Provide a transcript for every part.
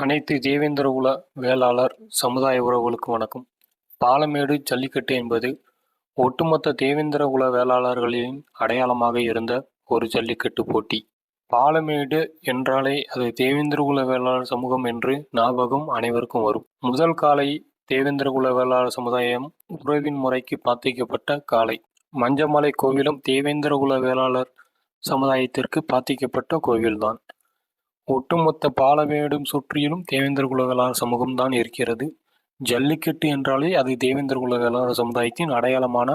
அனைத்து தேவேந்திர உல வேளாளர் சமுதாய உறவுகளுக்கு வணக்கம். பாலமேடு ஜல்லிக்கட்டு என்பது ஒட்டுமொத்த தேவேந்திர உல வேளாளர்களின் அடையாளமாக இருந்த ஒரு ஜல்லிக்கட்டு போட்டி. பாலமேடு என்றாலே அது தேவேந்திரகுல வேளாளர் சமூகம் என்று ஞாபகம் அனைவருக்கும் வரும். முதல் காலை தேவேந்திரகுல வேளாளர் சமுதாயம் உறவின் முறைக்கு பாத்திக்கப்பட்ட காலை. மஞ்சமலை கோவிலும் தேவேந்திரகுல வேளாளர் சமுதாயத்திற்கு பாத்திக்கப்பட்ட கோவில்தான். ஒட்டுமொத்த பாலமேடும் சுற்றிலும் தேவேந்திர குலவேளாளர் சமூகம்தான் இருக்கிறது. ஜல்லிக்கட்டு என்றாலே அது தேவேந்திர குலவேளாளர் சமுதாயத்தின் அடையாளமான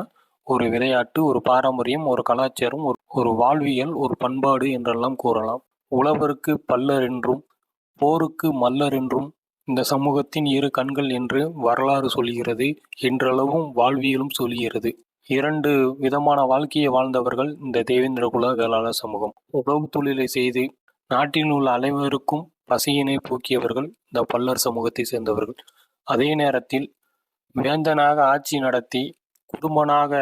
ஒரு விளையாட்டு ஒரு பாரம்பரியம் ஒரு கலாச்சாரம் ஒரு ஒரு வாழ்வியல் ஒரு பண்பாடு என்றெல்லாம் கூறலாம். உழவருக்கு பல்லர் என்றும் போருக்கு மல்லர் என்றும் இந்த சமூகத்தின் இரு கண்கள் என்று வரலாறு சொல்கிறது என்றளவும் வாழ்வியலும் சொல்கிறது. இரண்டு விதமான வாழ்க்கையை வாழ்ந்தவர்கள் இந்த தேவேந்திர குல வேளாளர் சமூகம். உழவு தொழிலை செய்து நாட்டில் உள்ள அனைவருக்கும் பசியினை போக்கியவர்கள் இந்த பல்லர் சமூகத்தை சேர்ந்தவர்கள். அதே நேரத்தில் வேந்தனாக ஆட்சி நடத்தி குடும்பனாக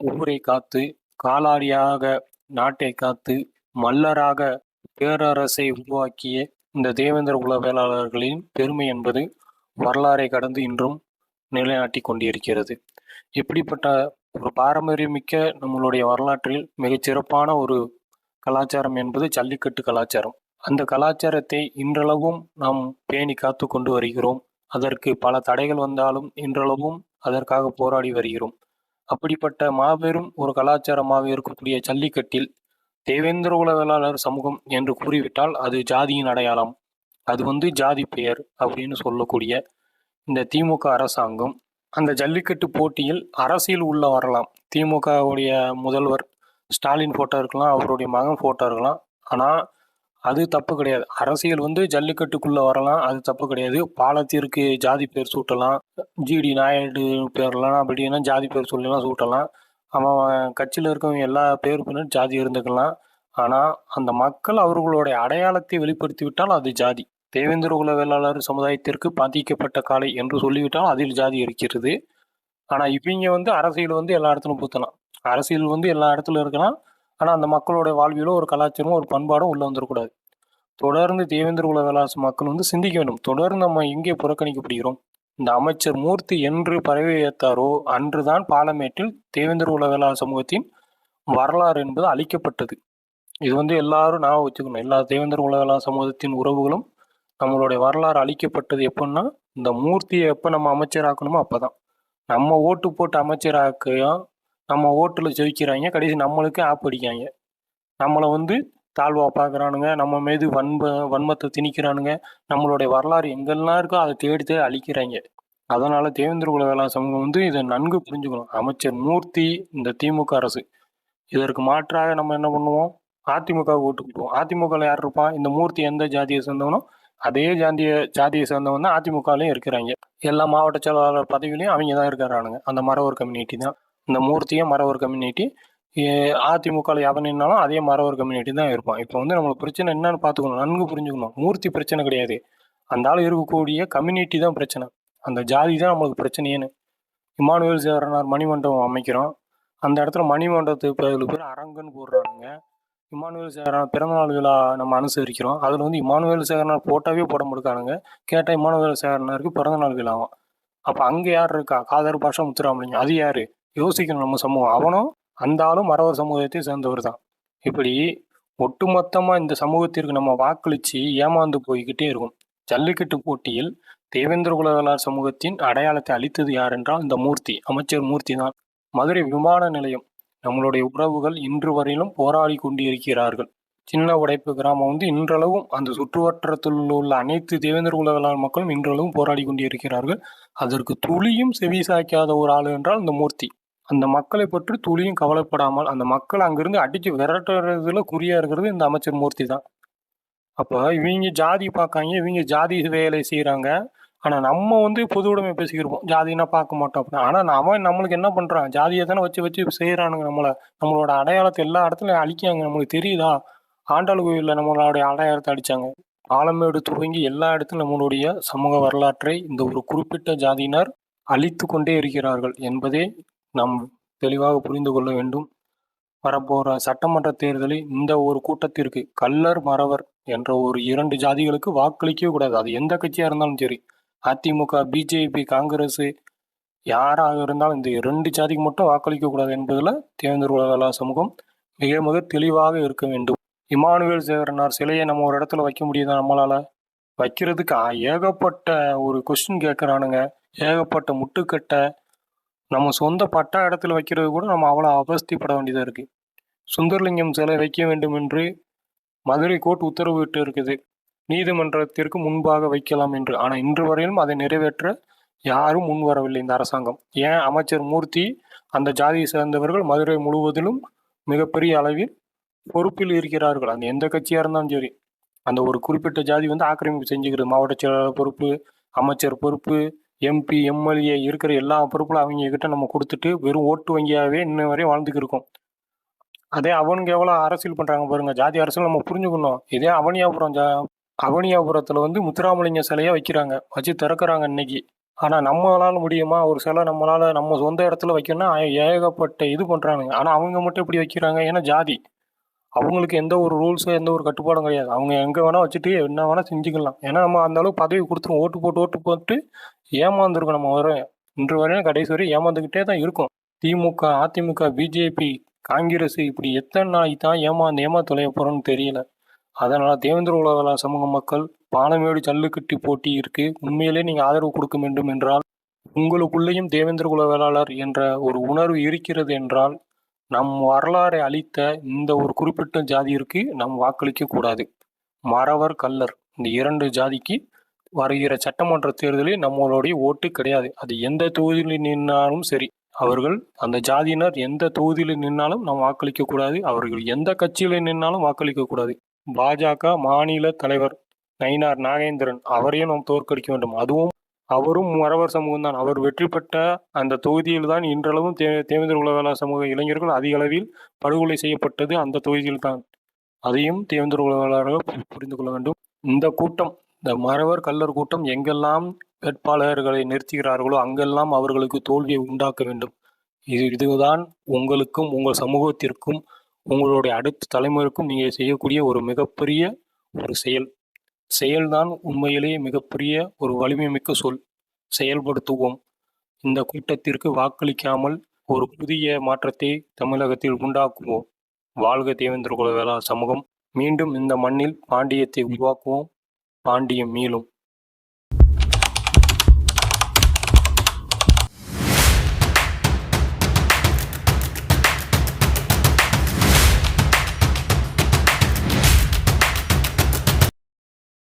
ஊரை காத்து காலாடியாக நாட்டை காத்து மல்லராக பேரரசை உருவாக்கிய இந்த தேவேந்திர குல வேளாளர்களின் பெருமை என்பது வரலாறை கடந்து இன்றும் நிலைநாட்டி கொண்டிருக்கிறது. இப்படிப்பட்ட ஒரு பாரம்பரியமிக்க நம்மளுடைய வரலாற்றில் மிகச் சிறப்பான ஒரு கலாச்சாரம் என்பது ஜல்லிக்கட்டு கலாச்சாரம். அந்த கலாச்சாரத்தை இன்றளவும் நாம் பேணி காத்து கொண்டு வருகிறோம். அதற்கு பல தடைகள் வந்தாலும் இன்றளவும் அதற்காக போராடி வருகிறோம். அப்படிப்பட்ட மாபெரும் ஒரு கலாச்சாரமாக இருக்கக்கூடிய ஜல்லிக்கட்டில் தேவேந்திர உளவியலாளர் சமூகம் என்று கூறிவிட்டால் அது ஜாதியின் அடையாளம். அது வந்து ஜாதி பெயர் அப்படின்னு சொல்லக்கூடிய இந்த திமுக அரசாங்கம். அந்த ஜல்லிக்கட்டு போட்டியில் அரசியல் உள்ள வரலாம். திமுகவுடைய முதல்வர் ஸ்டாலின் ஃபோட்டோ இருக்கலாம் அவருடைய மகன் ஃபோட்டோ இருக்கலாம். ஆனால் அது தப்பு கிடையாது. அரசியல் வந்து ஜல்லிக்கட்டுக்குள்ளே வரலாம் அது தப்பு கிடையாது. பாலத்திற்கு ஜாதி பேர் சூட்டலாம். ஜிடி நாயுடு பேர்லாம் அப்படின்னா ஜாதி பேர் சொல்லலாம் சூட்டலாம். அவன் கட்சியில் இருக்கவங்க எல்லா பேர் பின்னர் ஜாதி இருந்துக்கலாம். ஆனால் அந்த மக்கள் அவர்களுடைய அடையாளத்தை வெளிப்படுத்தி விட்டால் அது ஜாதி. தேவேந்திர குல வேளாளர் சமுதாயத்திற்கு பாதிக்கப்பட்ட காலை என்று சொல்லிவிட்டால் அதில் ஜாதி இருக்கிறது. ஆனால் இவங்க வந்து அரசியல் வந்து எல்லா இடத்துலையும் பூத்தலாம். அரசியல் வந்து எல்லா இடத்துலையும் இருக்கலாம். ஆனால் அந்த மக்களோட வாழ்வியலும் ஒரு கலாச்சாரமும் ஒரு பண்பாடும் உள்ளே வந்துடக்கூடாது தொடர்ந்து தேவேந்திர குல மக்கள் வந்து சிந்திக்க வேண்டும். தொடர்ந்து நம்ம எங்கே புறக்கணிக்கப்படுகிறோம்? இந்த அமைச்சர் மூர்த்தி என்று பறவை ஏத்தாரோ அன்றுதான் பாலமேட்டில் தேவேந்திர குல வேளாண் சமூகத்தின் வரலாறு என்பது அழிக்கப்பட்டது இது வந்து எல்லாரும் நான் வச்சுக்கணும். எல்லா தேவேந்திர குல சமூகத்தின் உறவுகளும் நம்மளுடைய வரலாறு அழிக்கப்பட்டது எப்படின்னா இந்த மூர்த்தியை எப்போ நம்ம அமைச்சராக்கணுமோ அப்போ தான் நம்ம ஓட்டு போட்டு அமைச்சராக்கையும் நம்ம ஓட்டில் ஜெயிக்கிறாங்க. கடைசி நம்மளுக்கு ஆப் அடிக்காங்க நம்மளை வந்து தாழ்வாக பார்க்குறானுங்க. நம்ம மீது வன்ம வன்மத்தை திணிக்கிறானுங்க. நம்மளுடைய வரலாறு எங்கெல்லாம் இருக்கோ அதை தேடி தேடி அழிக்கிறாங்க. அதனால் தேவேந்திர குல வேளாண் சமூகம் வந்து இதை நன்கு புரிஞ்சுக்கணும். அமைச்சர் மூர்த்தி இந்த திமுக அரசு. இதற்கு மாற்றாக நம்ம என்ன பண்ணுவோம்? அதிமுக ஓட்டு போடுவோம். அதிமுகவில் யார் இருப்பான் இந்த மூர்த்தி எந்த ஜாதியை சேர்ந்தவனோ அதே ஜாதிய ஜாதியை சேர்ந்தவன் தான் அதிமுகலையும் இருக்கிறாங்க. எல்லா மாவட்ட செயலாளர் பதவியிலையும் அவங்க தான் இருக்கிறானுங்க. அந்த மரவர் கம்யூனிட்டி தான். இந்த மூர்த்தியும் மரவர் கம்யூனிட்டி அதிமுகவில் எவன் நின்னாலும் அதே மரவர் கம்யூனிட்டி தான் இருப்பான். இப்போ வந்து நம்மளுக்கு பிரச்சனை என்னன்னு பார்த்துக்கணும் நன்கு புரிஞ்சுக்கணும். மூர்த்தி பிரச்சனை கிடையாது. அந்த ஆள் இருக்கக்கூடிய கம்யூனிட்டி தான் பிரச்சனை. அந்த ஜாதி தான் நம்மளுக்கு பிரச்சனையேன்னு. இமானுவேல் சேரனார் மணிமண்டபம் அமைக்கிறோம். அந்த இடத்துல மணிமண்டபத்துக்கு பதில் பேர் அரங்கன்னு போடுறானுங்க. இமானுவேல் சேகரனார் பிறந்தநாள் விழா நம்ம அனுசரிக்கிறோம். அதில் வந்து இமானுவேல் சேகரனார் போட்டாவே போட முடிக்கானுங்க கேட்டால் இமானுவேல் சேகரனாருக்கு பிறந்தநாள் விழாவும். அப்போ அங்கே யார் இருக்கா? காதர் பாஷா முத்துராமலிங்கம். அது யார்? யோசிக்கணும் நம்ம சமூகம். அவனும் அந்த ஆளும் மறவர் சமூகத்தை சேர்ந்தவர் தான். இப்படி ஒட்டுமொத்தமாக இந்த சமூகத்திற்கு நம்ம வாக்களித்து ஏமாந்து போய்கிட்டே இருக்கும். ஜல்லிக்கட்டு போட்டியில் தேவேந்திர குலவேளார் சமூகத்தின் அடையாளத்தை அளித்தது யார் என்றால் இந்த மூர்த்தி அமைச்சர் மூர்த்தி தான். மதுரை விமான நிலையம். நம்மளுடைய உறவுகள் இன்று வரையிலும் போராடி கொண்டிருக்கிறார்கள். சின்ன உடைப்பு கிராமம் வந்து இன்றளவும் அந்த சுற்றுவட்டத்தில் உள்ள அனைத்து தேவேந்திர குலவேளார் மக்களும் இன்றளவும் போராடி கொண்டிருக்கிறார்கள் அதற்கு துளியும் செவி சாய்க்காத ஒரு ஆள் என்றால் இந்த மூர்த்தி. அந்த மக்களை பற்றி துளியும் கவலைப்படாமல் அந்த மக்கள் அங்கிருந்து அடித்து விரட்டுறதுல குறியா இருக்கிறது இந்த அமைச்சர் மூர்த்தி தான். அப்போ இவங்க ஜாதி பார்க்காங்க இவங்க ஜாதி வேலை செய்கிறாங்க ஆனால் நம்ம வந்து பொது உடைமை பேசிக்கிருப்போம் ஜாதினா பார்க்க மாட்டோம் அப்படின்னா. ஆனால் அவன் நம்மளுக்கு என்ன பண்ணுறான் ஜாதியை தானே வச்சு வச்சு செய்கிறானுங்க நம்மளை. நம்மளோட அடையாளத்தை எல்லா இடத்துலையும் அழிக்காங்க நம்மளுக்கு தெரியுதா? ஆண்டாள் கோயிலில் நம்மளுடைய அடையாளத்தை அடித்தாங்க ஆலமேடு துவங்கி எல்லா இடத்துலையும் நம்மளுடைய சமூக வரலாற்றை இந்த ஒரு குறிப்பிட்ட ஜாதியினர் அழித்து கொண்டே இருக்கிறார்கள் என்பதே நாம் தெளிவாக புரிந்து கொள்ள வேண்டும். வரப்போகிற சட்டமன்ற தேர்தலில் இந்த ஒரு கூட்டத்திற்கு கல்லர் மறவர் என்ற ஒரு இரண்டு ஜாதிகளுக்கு வாக்களிக்கவே கூடாது. அது எந்த கட்சியாக இருந்தாலும் சரி அதிமுக பிஜேபி காங்கிரஸ் யாராக இருந்தாலும் இந்த இரண்டு ஜாதிக்கு மட்டும் வாக்களிக்க கூடாது என்பதில் தேர்ந்தெடுப்பு சமூகம் மிக மிக தெளிவாக இருக்க வேண்டும். இமானுவேல் சேகரனார் சிலையை நம்ம ஒரு இடத்துல வைக்க முடியுதா நம்மளால? வைக்கிறதுக்கு? ஏகப்பட்ட ஒரு கொஸ்டின் கேட்குறானுங்க ஏகப்பட்ட முட்டுக்கட்டை நம்ம சொந்த பட்டா இடத்துல வைக்கிறது கூட நம்ம அவ்வளோ அவஸ்திப்பட வேண்டியதாக இருக்குது சுந்தரலிங்கம் சிலை வைக்க வேண்டும் என்று மதுரை கோர்ட் உத்தரவிட்டு இருக்குது. நீதிமன்றத்திற்கு முன்பாக வைக்கலாம் என்று. ஆனால் இன்று வரையிலும் அதை நிறைவேற்ற யாரும் முன் வரவில்லை இந்த அரசாங்கம். ஏன்? அமைச்சர் மூர்த்தி அந்த ஜாதியை சேர்ந்தவர்கள் மதுரை முழுவதிலும் மிகப்பெரிய அளவில் பொறுப்பில் இருக்கிறார்கள். அந்த எந்த கட்சியாக இருந்தாலும் சரி. அந்த ஒரு குறிப்பிட்ட ஜாதி வந்து ஆக்கிரமிப்பு செஞ்சுக்கிறது. மாவட்ட செயலாளர் பொறுப்பு அமைச்சர் பொறுப்பு எம்பி எம்எல்ஏ இருக்கிற எல்லா பொறுப்பும் அவங்க கிட்ட நம்ம கொடுத்துட்டு வெறும் ஓட்டு வங்கியாகவே இன்ன வரையும் வாழ்ந்துக்கு இருக்கோம். அதே அவனுங்க எவ்வளோ அரசியல் பண்ணுறாங்க பாருங்க. ஜாதி அரசியல் நம்ம புரிஞ்சுக்கணும். இதே அவனியாபுரம் ஜா அவனியாபுரத்தில் வந்து முத்துராமலிங்க சிலையாக வைக்கிறாங்க. வச்சு திறக்கிறாங்க இன்னைக்கு. ஆனால் நம்மளால் முடியுமா? ஒரு சிலை நம்மளால் நம்ம சொந்த இடத்துல வைக்கணும்னா ஏகப்பட்ட இது பண்ணுறானுங்க ஆனால் அவங்க மட்டும் இப்படி வைக்கிறாங்க? ஏன்னா ஜாதி. அவங்களுக்கு எந்த ஒரு ரூல்ஸோ எந்த ஒரு கட்டுப்பாடும் கிடையாது. அவங்க எங்கே வேணால் வச்சுட்டு என்ன வேணால் செஞ்சுக்கலாம். ஏன்னா நம்ம அந்த அளவுக்கு பதவி கொடுத்துருவோம் ஓட்டு போட்டு ஓட்டு போட்டு ஏமாந்துருக்கோம் நம்ம வர இன்று வரையும் கடைசி வரையும் ஏமாந்துக்கிட்டே தான் இருக்கும். திமுக அதிமுக பிஜேபி காங்கிரஸ் இப்படி எத்தனை நாளைக்கு தான் ஏமாந்து ஏமா தொலைய போகிறோன்னு தெரியல. அதனால் தேவேந்திர உலகள சமூக மக்கள் பாலமேடு ஜல்லுக்கட்டி போட்டி இருக்குது உண்மையிலே நீங்கள் ஆதரவு கொடுக்க வேண்டும் என்றால் உங்களுக்குள்ளேயும் தேவேந்திர குல வேளாளர் என்ற ஒரு உணர்வு இருக்கிறது என்றால் நம் வரலாறை அளித்த இந்த ஒரு குறிப்பிட்ட ஜாதியிற்கு நாம் வாக்களிக்க கூடாது. மறவர் கல்லர் இந்த இரண்டு ஜாதிக்கு வருகிற சட்டமன்ற தேர்தலில் நம்மளுடைய ஓட்டு கிடையாது. அது எந்த தொகுதியில் நின்னாலும் சரி அவர்கள் அந்த ஜாதியினர் எந்த தொகுதியில் நின்னாலும் நாம் வாக்களிக்க கூடாது. அவர்கள் எந்த கட்சியில் நின்னாலும் வாக்களிக்க கூடாது. பாஜக மாநில தலைவர் நயினார் நாகேந்திரன் அவரையும் நாம் தோற்கடிக்க வேண்டும். அதுவும் அவரும் மறவர் சமூகம் தான் அவர் வெற்றி பெற்ற அந்த தொகுதியில் தான் இன்றளவும் தே தேவேந்திர உலகள சமூக இளைஞர்கள் அதிக அளவில் படுகொலை செய்யப்பட்டது அந்த தொகுதியில் தான் அதையும் தேவேந்திர உலகளாளர்கள் புரிந்து கொள்ள வேண்டும். இந்த கூட்டம் இந்த மறவர் கள்ளர் கூட்டம் எங்கெல்லாம் வேட்பாளர்களை நிறுத்துகிறார்களோ அங்கெல்லாம் அவர்களுக்கு தோல்வியை உண்டாக்க வேண்டும். இது இதுதான் உங்களுக்கும் உங்கள் சமூகத்திற்கும் உங்களுடைய அடுத்த தலைமுறைக்கும் நீங்கள் செய்யக்கூடிய ஒரு மிகப்பெரிய ஒரு செயல். செயல்தான் உண்மையிலேயே மிகப்பெரிய ஒரு வலிமை மிக்க சொல். செயல்படுத்துவோம். இந்த கூட்டத்திற்கு வாக்களிக்காமல் ஒரு புதிய மாற்றத்தை தமிழகத்தில் உண்டாக்குவோம். வாழ்க தேவேந்திர குல சமூகம். மீண்டும் இந்த மண்ணில் பாண்டியத்தை உருவாக்குவோம். பாண்டியம் மீளும்.